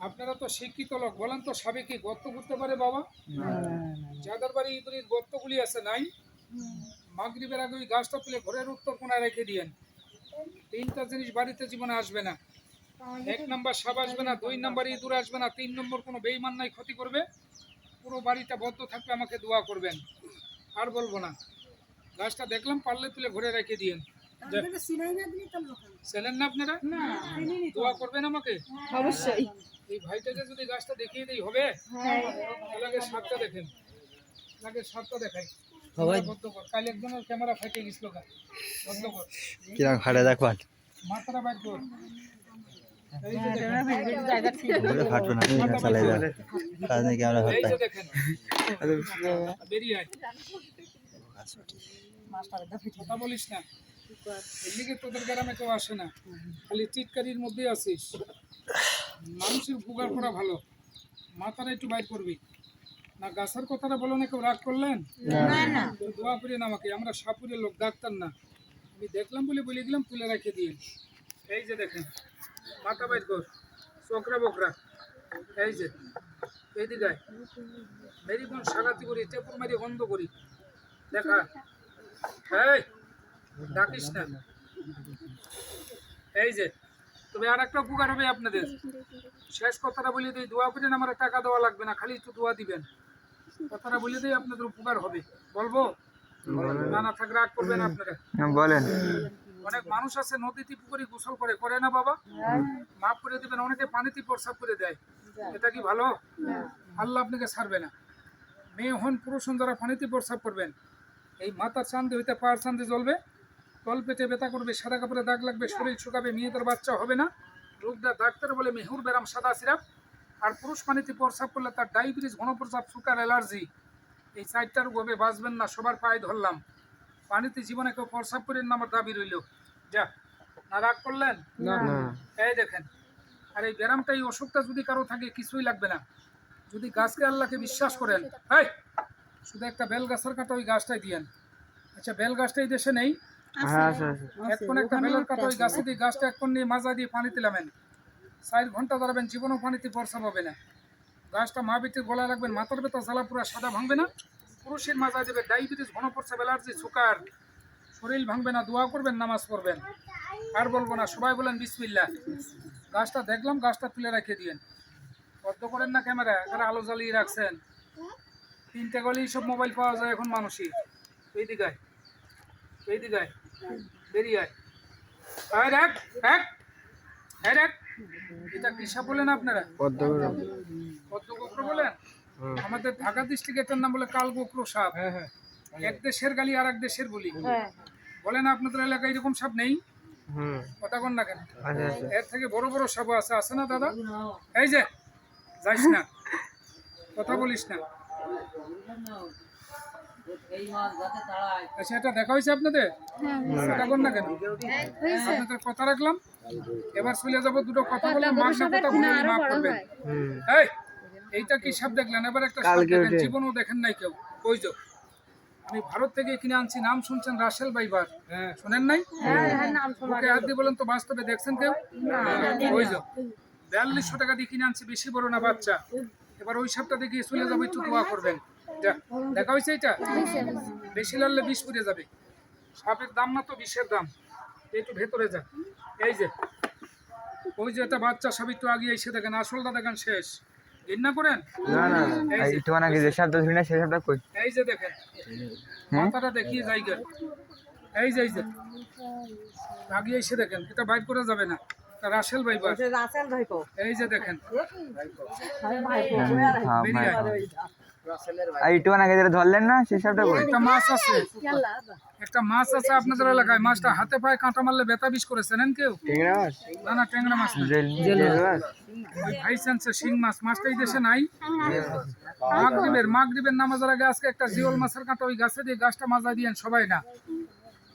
আপনারা তো শিক্ষিত লোক বলেন তো সাবে কি গর্ত করতে পারে বাবা? যাদের বাড়ি ইঁদুরের গর্তগুলি আছে নাই? মাগরিবের আগে ওই গাছটা তুলে ঘরের উত্তর কোনায় রেখে দিয়েন। তিনটা জিনিস বাড়িতে জীবনে আসবে না। এক নম্বর সাপ আসবে না দুই নাম্বার ইঁদুর আসবে না তিন নম্বর কোনো বেইমান নাই ক্ষতি করবে? পুরো বাড়িটা বদ্ধ থাকবে আমাকে দোয়া করবেন। আর বলব না। গাছটা দেখলাম পারলে তুলে ঘরে রেখে দিয়েন। ছেলেন না আপনারা? দোয়া করবেন আমাকে? অবশ্যই। এই ভাইটাকে যদি গাছটা দেখিয়ে দিই হবে? তাহলে সাপটা দেখেন। আগে সাপটা দেখাই। কাল একজনের ক্যামেরা ফাটে গেছিল কিরম ফাটে দেখবান মাথাটা বাইর কর। এই যে দেখেন। বলে ফাটবে না চালাই যা। কাজ ফাটাই যে দেখেন। বেরিয়ে আয়। কথা বলিস না। এদিকে তোদের গ্রামে কেউ আসে না? খালি চিৎকারির মধ্যেই আছিস। মানুষের উপকার করা ভালো। মাথাটা একটু বাইর করবি। না গাছের কথাটা বলো না কেউ রাগ করলেন? দোয়া করেন আমাকে। আমরা সাপুরের লোক ডাক্তার না। আমি দেখলাম বলে বলে দিলাম তুলে রেখে দিয়ে এই যে দেখেন মাথা বাইর কর। চকরা বকরা। এই যে এইদিকে আয়। মেরিগঞ্জ সাগাতি করি টেপুর মারি বন্ধ করি। দেখা। এই ডাকিস না এই যে তবে আর একটা উপকার হবে আপনাদের। শেষ কথাটা বলে দিই দোয়া করেন আমার টাকা দেওয়া লাগবে না খালি একটু দোয়া দিবেন। কথাটা বলে দিই আপনাদের উপকার হবে। বলব? না না থাক রাগ করবেন আপনারা। বলেন। অনেক মানুষ আছে নদীতে পুকুরে গোসল করে করে না বাবা? মাফ করে দিবেন অনেকে পানিতে প্রসাব করে দেয়। এটা কি ভালো? আল্লাহ আপনাকে ছাড়বে না। মেয়ে হন পুরুষ হন যারা পানিতে প্রসাব করবেন এই মাথার চান্দে হইতে পাহাড় চান্দে জ্বলবে। তল পেটে ব্যথা করবে সাদা কাপড়ে দাগ লাগবে শরীর শুকাবে মেয়েদের বাচ্চা হবে না। রোগটা ডাক্তার বলে মেহুর ব্যারাম সাদা সিরাপ। আর পুরুষ পানিতে প্রসাব করলে তার ডায়াবেটিস ঘনপ্রসাব সুগার অ্যালার্জি। এই চারটার গোবে বাঁচবেন না সবার পায়ে ধরলাম। পানিতে জীবনে কেউ প্রসাব করেন না আমার দাবি রইল। যা না রাগ করলেন? এই দেখেন আর এই ব্যারামটা এই অসুখটা যদি কারও থাকে কিছুই লাগবে না। যদি গাছকে আল্লাহকে বিশ্বাস করেন। এই শুধু একটা বেল গাছের কাটা ওই গাছটাই দিয়েন। আচ্ছা বেল গাছটা এই দেশে নেই। এক একটা বেলের কাটা ওই গাছে দিয়ে গাছটা নিয়ে মাজা দিয়ে চার ঘণ্টা দাঁড়াবেন জীবনও পানিতে বর্ষা পাবে না। গাছটা মা বেটির মাথার জ্বালা পুরা সাদা ভাঙবে না। পুরুষের মাজা দেবে ডায়াবেটিস অ্যালার্জি সুগার শরীর ভাঙবে না দোয়া করবেন নামাজ পড়বেন। আর বলব না সবাই বলেন বিসমিল্লা গাছটা দেখলাম গাছটা তুলে রেখে দিয়েন। বদ্ধ করেন না ক্যামেরা এখানে আলো জ্বালিয়ে রাখছেন। তিনটে গলেই সব মোবাইল পাওয়া যায় এখন মানুষই এই দিকায় এই দিকায় বেরিয়ে আয় আয় রাখ রাখ হ্যাঁ রাখ এটা কিসা বলেন আপনারা? পদ্ম গোক্র বলেন? আমাদের ঢাকা ডিস্ট্রিক্ট এটার নাম বলে কাল গোক্র সাপ এক দেশের গালি আর এক দেশের বলি। বলেন আপনাদের এলাকায় এরকম সাপ নেই? কথা কন না কেন? এর থেকে বড় বড় সাপ আছে আছে না দাদা? এই যে যাইস না। কথা বলিস না। আচ্ছা এটা দেখা হয়েছে আপনাদের? কথা কন না কেন? আপনাদের কথা রাখলাম। এবার চলে যাব দুটো কথা বললাম। কথা ভুলে মাফ করবেন। এই এইটা কি সাপ দেখলেন? এবার একটা সাপ দেখেন জীবনও দেখেন নাই কেউ। ওই যে আমি ভারত থেকে কিনে আনছি নাম শুনছেন রাসেল বাইবার শোনেন নাই? ওকে হাত দিয়ে বলেন তো বাস্তবে দেখছেন কেউ? ওই যে বিয়াল্লিশশো টাকা দিয়ে কিনে আনছি বেশি বড় না বাচ্চা। এবার ওই সাপটা দেখিয়ে চলে যাব একটু দোয়া করবেন। দেখা হয়েছে এটা? বেশি লাললে বিষ পুড়ে যাবে। সাপের দাম না তো বিষের দাম। একটু ভেতরে যা। এই যে ওই যে একটা বাচ্চা সাপ একটু আগে এসে দেখেন আসলটা দেখেন শেষ। ঘৃণা করেন? এই যে- একটু আগে যে শব্দ শুনি না সেই কই? এই যে দেখেন মাথাটা দেখিয়ে জায়গা এই যে এই যে আগে এসে দেখেন এটা বাইর করা যাবে না। রাসেল ভাইপো এই যে দেখেন। হ্যাঁ। আর একটু আগে যেটা ধরলেন না সেই শব্দ কই একটা মাছ আছে। একটা মাছ আছে আপনাদের এলাকায়। মাছটা হাতে পায়ে কাঁটা মারলে বেতা বিষ করে চেনেন কেউ? টিংরা মাছ? না না ট্যাংরা মাছ জেল জেল মাছ। ভাই চান্সের শিং মাছ। মাছটা এই দেশে নাই। মাগরিবের মাগরিবের নামাজের আগে আজকে একটা জিওল মাছের কাঁটা ওই গাছে দিয়ে গাছটা মাজা দিয়েন সবাই না।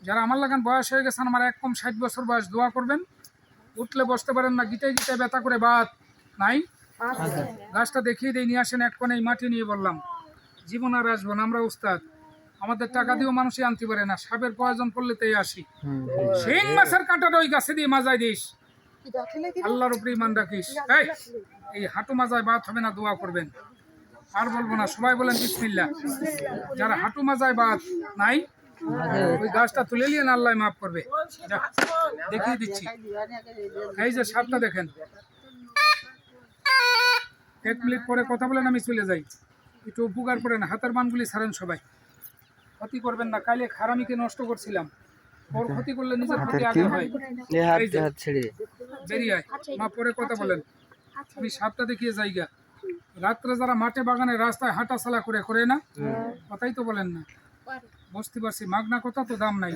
যারা আমার লাগান বয়স হয়ে গেছেন আমার এক কম ষাট বছর বয়স দোয়া করবেন। উঠলে বসতে পারেন না গিটাই গিটাই ব্যথা করে বাদ। নাই? গাছটা দেখিয়ে দিয়ে নিয়ে আসেন এক কোণে এই মাটি নিয়ে বললাম। জীবন আর আসব না আমরা উস্তাদ। আমাদের টাকা দিয়েও মানুষই আনতে পারে না সাপের প্রয়োজন পড়লে তাই আসি। শিং মাছের কাঁটাটা ওই গাছে দিয়ে মাজাই দিস। আল্লাহর উপরে ইমান রাখিস। এই এই হাঁটু মাজায় বাত হবে না দোয়া করবেন। আর বলব না সবাই বলেন বিসমিল্লাহ। যারা হাঁটু মাজায় বাত নাই ওই গাছটা তুলে নিয়ে আল্লাহ মাফ করবে। দেখিয়ে দিচ্ছি। এই যে সাপটা দেখেন। এক মিনিট পরে কথা বলেন আমি চলে যাই। একটু উপকার করেন হাতের বানগুলি ছাড়েন সবাই। ক্ষতি করবেন না কালে খারামিকে নষ্ট করছিলাম। ওর ক্ষতি করলে নিজের ক্ষতি আগে হয়। বেরিয়ে আয় মা পরে কথা বলেন। আমি সাপটা দেখিয়ে জায়গা রাত্রে যারা মাঠে বাগানে রাস্তায় হাঁটা চলা করে করে না? কথাই তো বলেন না। বুঝতে পারছি মাগনা কথা তো দাম নাই।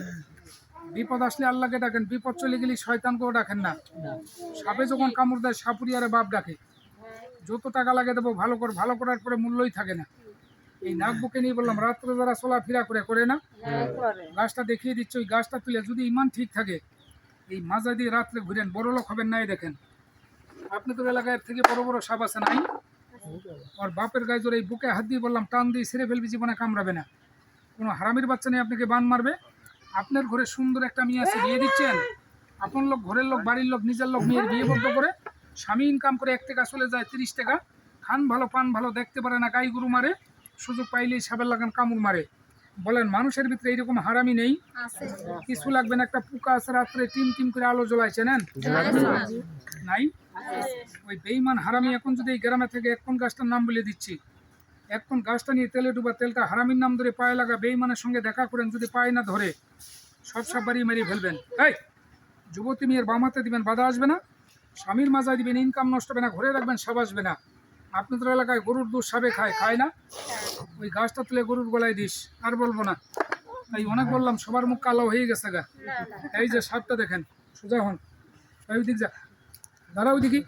বিপদ আসলে আল্লাহকে ডাকেন বিপদ চলে গেলে শয়তানকেও ডাকেন না। সাপে যখন কামড় দেয় সাপুরিয়ারে বাপ ডাকে। যত টাকা লাগে দেবো ভালো করে ভালো করার পরে মূল্যই থাকে না। এই নাক বুকে নিয়ে বললাম রাত্রে যারা চলাফেরা করে করে না? গাছটা দেখিয়ে দিচ্ছে ওই গাছটা তুলে যদি ইমান ঠিক থাকে এই মাজা দিয়ে রাত্রে ঘুরেন বড় লোক হবেন নাই দেখেন। আপনি তো এলাকায় থেকে বড় বড় সাপ আছে নাই? ওর বাপের গায়ে জোরে এই বুকে হাত দিয়ে বললাম টান দিয়ে ছেড়ে ফেলবি জীবনে কামড়াবে না। কোনো হারামির বাচ্চা নিয়ে আপনাকে বান মারবে? আপনার ঘরে সুন্দর একটা মেয়ে আছে বিয়ে দিচ্ছেন? আপন লোক ঘরের লোক বাড়ির লোক নিজের লোক মেয়ের বিয়ে বদ্ধ করে স্বামী ইনকাম করে এক টাকা চলে যায় তিরিশ টাকা খান ভালো পান ভালো দেখতে পারে না গাই গরু মারে সুযোগ পাইলেই সাবের লাগান কামড় মারে। বলেন মানুষের ভিতরে এইরকম হারামি নেই। কিছু লাগবে না একটা পোকা আছে রাত্রে টিম টিম করে আলো জ্বলাইছে নেন? নাই? ওই বেইমান হারামি এখন যদি এই গ্রামে থেকে এক কোন গাছটার নাম বলে দিচ্ছি। এক কোন গাছটা নিয়ে তেলে ডুবা তেলটা হারামির নাম ধরে পায়ে লাগা বেইমানের সঙ্গে দেখা করেন যদি পায়ে না ধরে সব সব বাড়ি মেরিয়ে ফেলবেন। এই যুবতী মেয়ের বামাতে দিবেন বাধা আসবে না? স্বামীর মাজায় দিবেন ইনকাম নষ্ট হবে না, ঘরে রাখবেন সব আসবে না আপনাদের এলাকায় গরুর দুধ সাবে খায় খায় না? ওই গাছটা তুলে গরুর গলায় দিস, আর বলব না। তাই অনেক বললাম, সবার মুখ কালো হয়ে গেছে গা। এই যে সাপটা দেখেন, সোজা হন। ওই দিক যা দাঁড়াও দেখি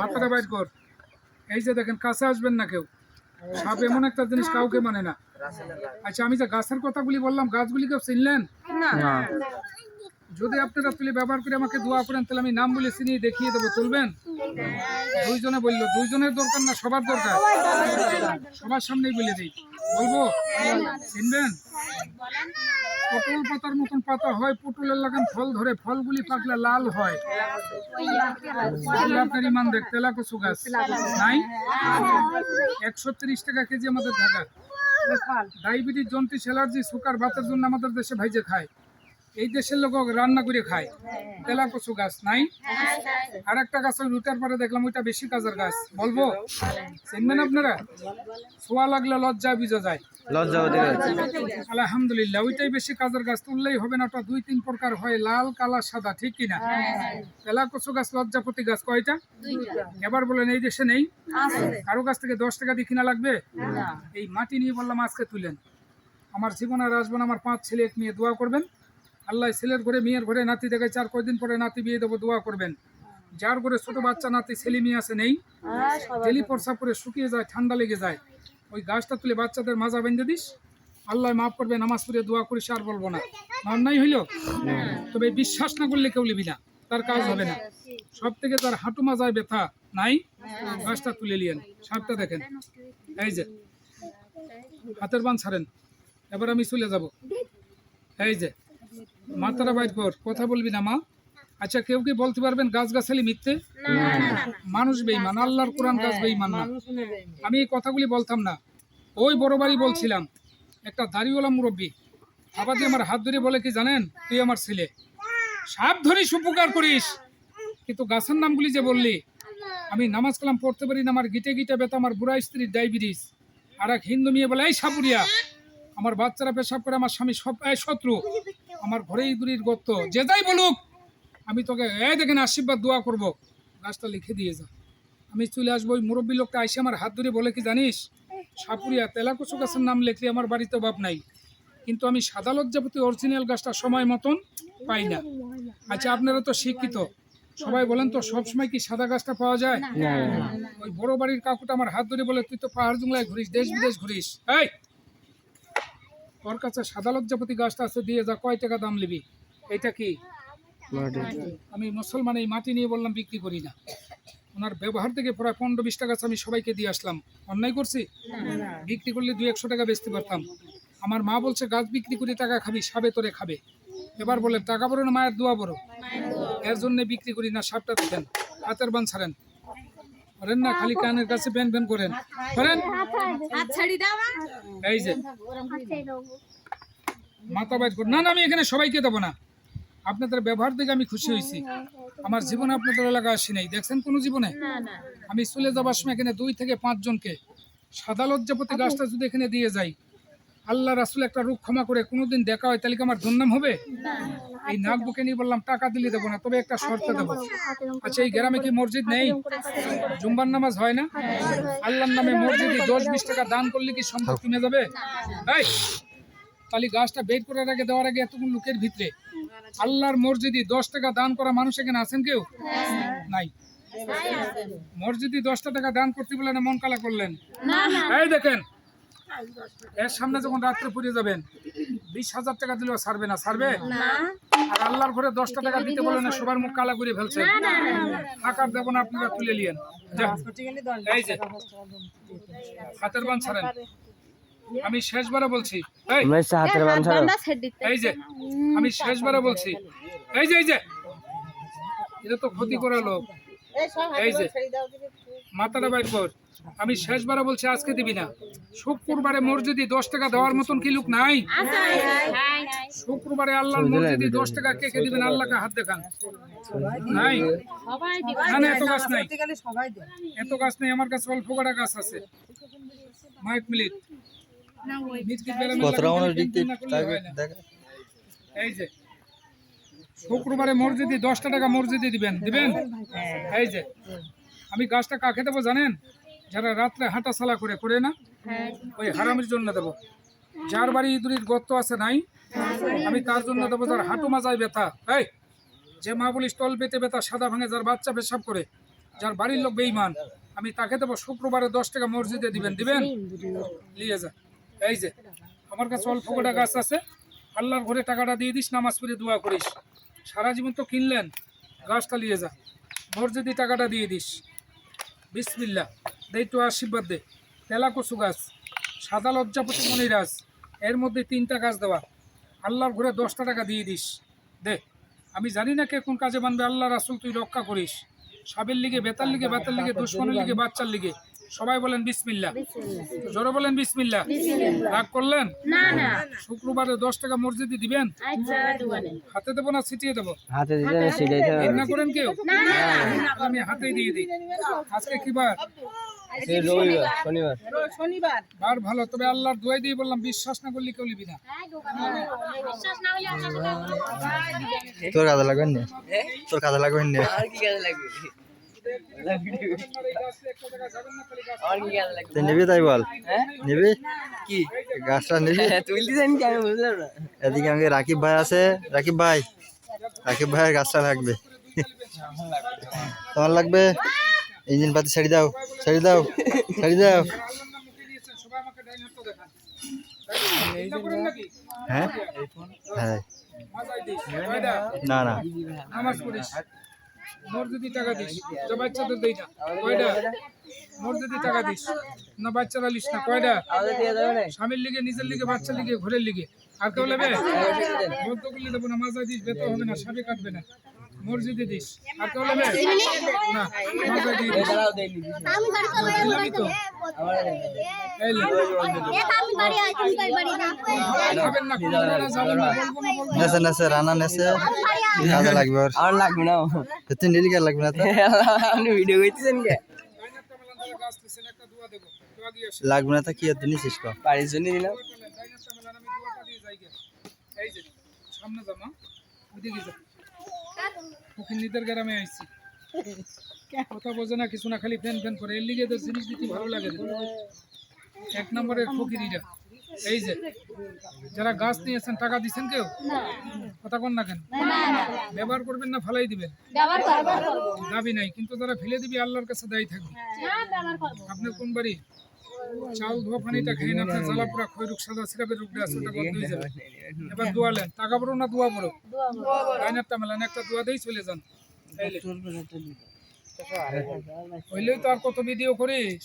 মাথাটা বাইর কর। এই যে দেখেন, কাছে আসবেন না কেউ। সাপ এমন একটা জিনিস কাউকে মানে না। আচ্ছা আমি যে গাছের কথাগুলি বললাম, গাছগুলি কেউ চিনলেন? যদি আপনারা তুলে ব্যবহার করে আমাকে দোয়া করেন তাহলে আমি নাম বলে চিনিয়ে দেখিয়ে দেবো। চলবেন দুইজনে বলল দুইজনের দরকার না সবার দরকার। সবার সামনেই বলে দিই। বলব? চিনবেন? পটল পাতার মতন পাতা হয় পটলের লাগান ফল ধরে ফলগুলি পাকলে লাল হয়। আপনার ইমান দেখ কচু গাছ। নাই? একশো তিরিশ টাকা কেজি আমাদের Dhaka. Diabetes jaundice allergy sugar ভাতের জন্য আমাদের দেশে ভাইজে খায়। এই দেশের লোক রান্না করে খায়। তেলা কচু গাছ নাই? আর একটা গাছ ওই রুটার পরে দেখলাম ওইটা বেশি কাজের গাছ। বলব? চিনবেন আপনারা? ছোয়া লাগলে লজ্জা বুঝা যায়। আলহামদুলিল্লাহ ওইটাই বেশি কাজের গাছ। তুললেই হবে না ওটা দুই তিন প্রকার হয় লাল কালা সাদা ঠিক কিনা? তেলা কচু গাছ লজ্জাপতি গাছ কয়টা? এবার বলেন এই দেশে নেই? কারও কাছ থেকে দশ টাকা দিয়ে কিনা লাগবে? এই মাটি নিয়ে বললাম আজকে তুলেন। আমার জীবন আর আসব না আমার পাঁচ ছেলে এক মেয়ে দোয়া করবেন। আল্লাহ ছেলের ঘরে মেয়ের ঘরে নাতি দেখে চার কয়দিন পরে নাতি বিয়ে দেবো দোয়া করবেন। যার ঘরে ছোট বাচ্চা নাতি ছেলে মেয়ে আছে নেই। জেলি প্রসাব করে শুকিয়ে যায় ঠান্ডা লেগে যায়। ওই গাছটা তুলে বাচ্চাদের মাজা বেঁধে দিস। আল্লাহ মাফ করবে নামাজ পড়ে দোয়া করিস আর বলব না। অন্যায় হইল? তবে বিশ্বাস না করলে কেউ লিবি না তার কাজ হবে না। সব থেকে তার হাঁটু মাজায় ব্যথা নাই গাছটা তুলে নিয়েন। সাপটা দেখেন। এই যে হাতের বান ছাড়েন। এবার আমি চলে যাব। এই যে মাথাটা বাইর কর কথা বলবি না মা। আচ্ছা কেউ কি বলতে পারবেন গাছ গাছালি মিথ্যে মানুষ বেইমান আল্লাহর কোরআন গাছ বেইমান না। আমি এই কথাগুলি বলতাম না। ওই বড় বাড়ি বলছিলাম একটা দাড়িওয়ালা মুরব্বী। আবার দিয়ে আমার হাত ধরে বলে কি জানেন? তুই আমার ছেলে। সাপ ধরিস উপকার করিস। কিন্তু গাছের নামগুলি যে বললি আমি নামাজ কালাম পড়তে পারি না। আমার গিটে গিটে ব্যথা আমার বুড়া স্ত্রীর ডায়াবেটিস। আর এক হিন্দু মেয়ে বলে এই সাপুরিয়া আমার বাচ্চারা পেশাব করে আমার স্বামী সব শত্রু। আমার ঘরে ইঁদুরির গর্ত। যে যাই বলুক আমি তোকে এই দেখেন আশীর্বাদ দোয়া করব। গাছটা লিখে দিয়ে যা। আমি চলে আসব ওই মুরব্বী লোকটা আইসে আমার হাত ধরে বলে কি জানিস? সাপুরিয়া তেলাকুচু গাছের নাম লিখলে আমার বাড়িতে বাপ নাই। কিন্তু আমি সাদা লজ্জাপতি অরিজিনাল গাছটা সময় মতন পাই না। আচ্ছা আপনারা তো শিক্ষিত। সবাই বলেন তো সবসময় কি সাদা গাছটা পাওয়া যায়? ওই বড় বাড়ির কাকুটা আমার হাত ধরে বলে তুই তো পাহাড় জুংলায় ঘুরিস দেশ বিদেশ ঘুরিস। এই তোর কাছে সাদা লজ্জাপতি গাছটা আছে দিয়ে যা কয় টাকা দাম নিবি? এটা কি? আমি মুসলমান এই মাটি নিয়ে বললাম বিক্রি করি না। ওনার ব্যবহার থেকে প্রায় পনেরো বিশ টাকা আমি সবাইকে দিয়ে আসলাম। অন্যায় করছি? বিক্রি করলে দুই একশো টাকা বেচতে পারতাম। আমার মা বলছে গাছ বিক্রি করে টাকা খাবি সাবে তোরে খাবে। এবার বলেন টাকা বড় না মায়ের দোয়া বড় এর জন্য বিক্রি করি না সাপটা দেখেন হাতের বান ছাড়েন। করেন না খালি কানের কাছে ব্যান ব্যান করেন। করেন? এই যে। মাথা বাইট করুন না না আমি এখানে সবাইকে দেবো না। আপনাদের ব্যবহার দেখে আমি খুশি হয়েছি। আমার জীবনে আপনাদের এলাকা আসি নাই। দেখছেন কোনো জীবনে? আমি চলে যাবার সময় এখানে দুই থেকে পাঁচজনকে সাদা লজ্জাপতি গাছটা যদি এখানে দিয়ে যাই আল্লাহ রাসুল একটা রূপ ক্ষমা করে কোনোদিন দেখা হয় তাহলে কি আমার দুর্নাম হবে? এই নাক বুকে নিয়ে বললাম টাকা দিলে দেবো না তবে একটা শর্তে দেবো। আচ্ছা এই গ্রামে কি মসজিদ নেই? জুম্বার নামাজ হয় না? আল্লাহর নামে মসজিদে দশ বিশ টাকা দান করলে কি সম্ভব কমে যাবে? এই তাহলে গাছটা বের করার আগে দেওয়ার আগে এতগুলো লোকের ভিতরে। আল্লাহর মসজিদে দশ টাকা দান করা মানুষ এখানে আছেন কেউ? নাই। মসজিদে দশটা টাকা দান করতে বলে না মন কালা করলেন? এই দেখেন এর সামনে যখন রাত্রে পুড়ে যাবেন বিশ হাজার টাকা দিলেও ছাড়বে না ছাড়বে আর আল্লাহর ঘরে দশটা টাকা দিতে বলে না সবার মুখ কালা করে ফেলছে টাকার দেবো না আপনারা তুলে নিয়েন। এই যে। হাতের বান ছাড়েন। আমি শেষবারে বলছি এই। যে। আমি শেষবারে বলছি। এই যে এই যে। এটা তো ক্ষতি করা লোক। এই যে। মাথাটা বাইর কর। আমি শেষবারে বলছি আজকে দিবি না। শুক্রবারে মসজিদে দশ টাকা দেওয়ার মতন কি লোক নাই? শুক্রবারে আল্লাহর মসজিদে দশ টাকা কে কে দিবেন? আল্লাহকে হাত দেখান। নাই? না না এত গাছ নাই। এত গাছ নেই আমার কাছে অল্প কটা গাছ আছে। মাইক মিলিট হয়। এই যে শুক্রবারে মসজিদে দশটা টাকা মসজিদে দিবেন। দিবেন? এই যে আমি গাছটা কাকে দেবো জানেন? যারা রাত্রে হাঁটা চালা করে করে না? ওই হারামের জন্য দেবো। যার বাড়ি ইঁদুরির গর্ত আছে নাই? আমি তার জন্য দেবো যার হাঁটু মাজায় ব্যথা। এই যে মা বলিস তল পেতে ব্যথা সাদা ভাঙে যার বাচ্চা পেশাব করে যার বাড়ির লোক বেইমান আমি তাকে দেবো শুক্রবারে দশ টাকা মসজিদে দিবেন দিবেন? নিয়ে যা। এই যে আমার কাছে অল্প কটা গাছ আছে। আল্লাহর ঘরে টাকাটা দিয়ে দিস নামাজ পড়ে দোয়া করিস। সারা জীবন তো কিনলেন গাছটা নিয়ে যা। মসজিদে টাকাটা দিয়ে দিস। বিসমিল্লা দেই তো আশীর্বাদ দে তেলাকচু গাছ সাদা লজ্জাপতি মনিরাজ এর মধ্যে তিনটা গাছ দেওয়া। আল্লাহর ঘরে দশটা টাকা দিয়ে দিস। দে আমি জানি না কে কোন কাজে মানবে আল্লাহ রাসুল তুই রক্ষা করিস। সাবের লিগে বেতার লিগে বেতার লিগে দুশ্মনের লিগে বাচ্চার লিগে। সবাই বলেন বিসমিল্লা জোরে বলেন বিসমিল্লা রাগ করলেন? শুক্রবারে দশ টাকা মসজিদে দিবেন? হাতে দেবো না ছিটিয়ে দেবো? হাতে ঘৃণা করেন কেউ? আমি হাতেই দিয়ে দিই। আজকে কি বার? শনিবার। বার ভালো তবে আল্লাহর দোয়াই দিয়ে বললাম বিশ্বাস না করলে কেউ লিবি না। তোর কাজে লাগবেন তোর কাজে লাগবেন না? তুই নিবি তাই বল। নিবি? কি? গাছটা নিবি? তুলতেছেন কি আমি বুঝলাম না এদিকে আমাকে রাকিব ভাই আছে। রাকিব ভাই রাকিব ভাইয়ের গাছটা লাগবে। তোমার লাগবে? ইঞ্জিন পাতি ছাড়ি দাও ছাড়ি দাও ছাড়ি দাও। হ্যাঁ? হ্যাঁ? না না। নামাজ যদি টাকা দিস, তো বাচ্চাদের দেই না। কয়টা যদি টাকা দিস, না বাচ্চারা লিস না। কয়টা স্বামীর লিগে, নিজের লিগে, বাচ্চার লিগে, ঘরের লিগে। আর কেউ মধ্য করলে দেবো না মাজা দিস, বেতন হবে না, স্বামী কাটবে না। মসজিদে দিস আর কেউ নেবে না মাজাই দিয়ে দিস দিলামই তো এই লে। খাবেন না কোনো না যাবেন না বলব না বলব না। নেছে নেছে রানা নেছে কাজে লাগবে ওর আমার লাগবে না তুই নিলি কে লাগবে না তো আপনি ভিডিও করতেছেন কে ডাইনারটা মেলান ধরে গাছ দিছেন, একটা দোয়া দেবো। দোয়া দিয়ে আসি। লাগবে না তো কি আর তুই নিছিস কো বাড়ির জন্য দিলাম ডাইনারটা মেলান, আমি দোয়াটা দিয়ে যাই গে। এই যে, সামনে যা মা। ওইদিকে যা। ফকিন্নিদের গ্রামে আইছি। কথা বোঝে না কিছু না খালি ফ্যান ফ্যান করে। এর লিগে জিনিস দিতে ভালো লাগে এক নম্বরের ফকিরিরা। এই যে যারা গাছ নিয়েছেন টাকা দিচ্ছেন কেউ? কথা কন না কেন? ব্যবহার করবেন না ফালাই দিবেন। দাবি নাই কিন্তু যারা ফেলে দিবি আল্লাহর কাছে দায়ী থাকবে। আপনার কোন বাড়ি? চাল ধোয়া পানিটা খেয়ে না আপনার জ্বালা ক্ষয় রোগ সাদা সিরাপের রোগটা আছে ওটা বন্ধ হয়ে যাবে এবার দোয়ালেন টাকা বড় না দোয়া বড় লাইনারটা মেলান একটা দোয়া দিয়েই চলে যান। তাইলে। হইলেই তো আর কত ভিডিও করিস?